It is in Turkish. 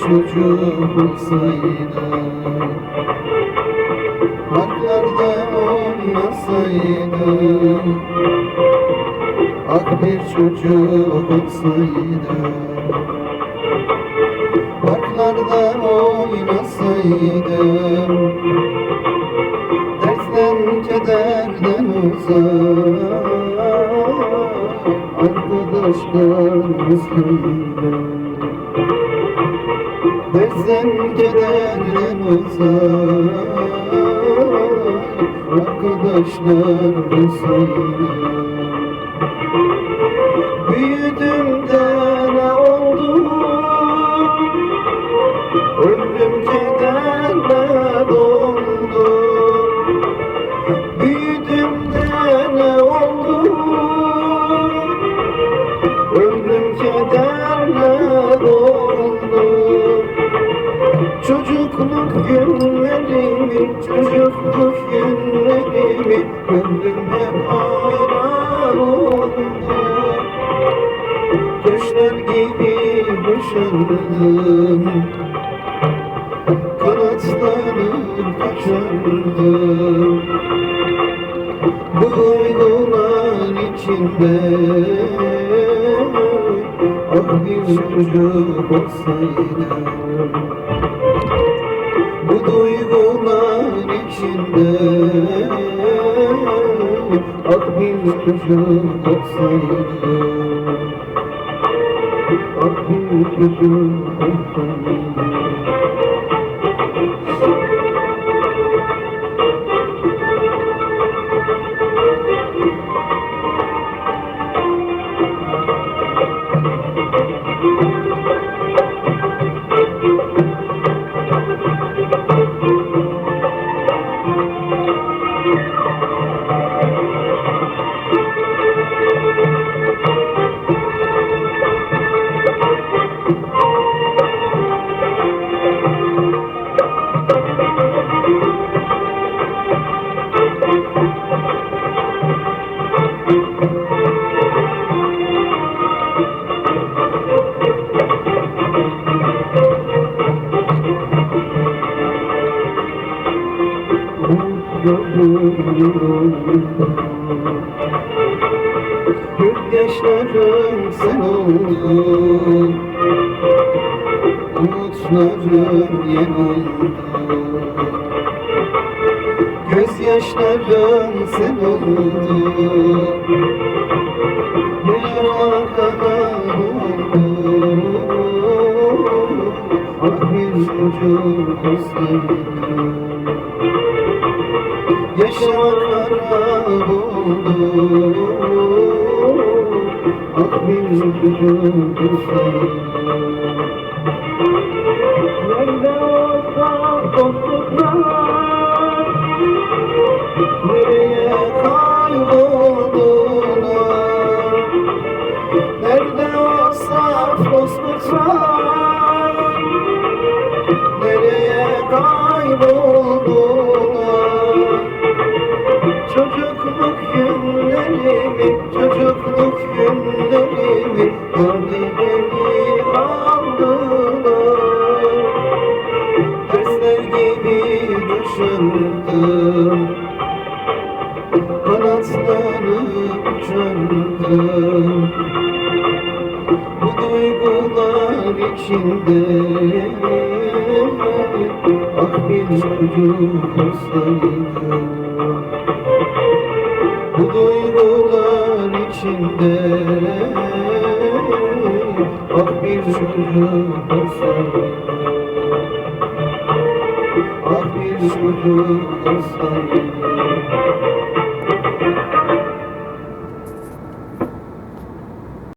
çocuk olsaydı Parklarda oynasaydı Ah bir çocuk olsaydı Parklarda oynasaydım Dersten kederden uzak Arkadaşlarımız kıydı Dersen kederden uzak Arkadaşlar sayılır çocukluk günlerimi Ömrüm hep oldu Kuşlar gibi uçardım Kanatlanıp kaçardım. Bu duygular içinde. Ah bir çocuk olsaydım duygular içinde. Ah bir çocuk olsaydı Ah bir çocuk olsaydı Gözyaşlarım sen oldun. Umutlarım yen oldu. Gözyaşlarım sen oldun. Yarama kadar oldu Ah bir çocuk olsaydım Yaşamak harap oldu Ah bir olsaydım Nerede olsa dostluklar Nereye kayboldular Nerede o saf dostluklar Çocukluk günlerimi, çocukluk günlerimi Gördü beni aldılar Dersler gibi düşündüm Kanatları uçardım Bu duygular içinde Ah bir çocuk olsaydım içinde. Ah bir çocuk olsaydı Ah bir çocuk olsaydı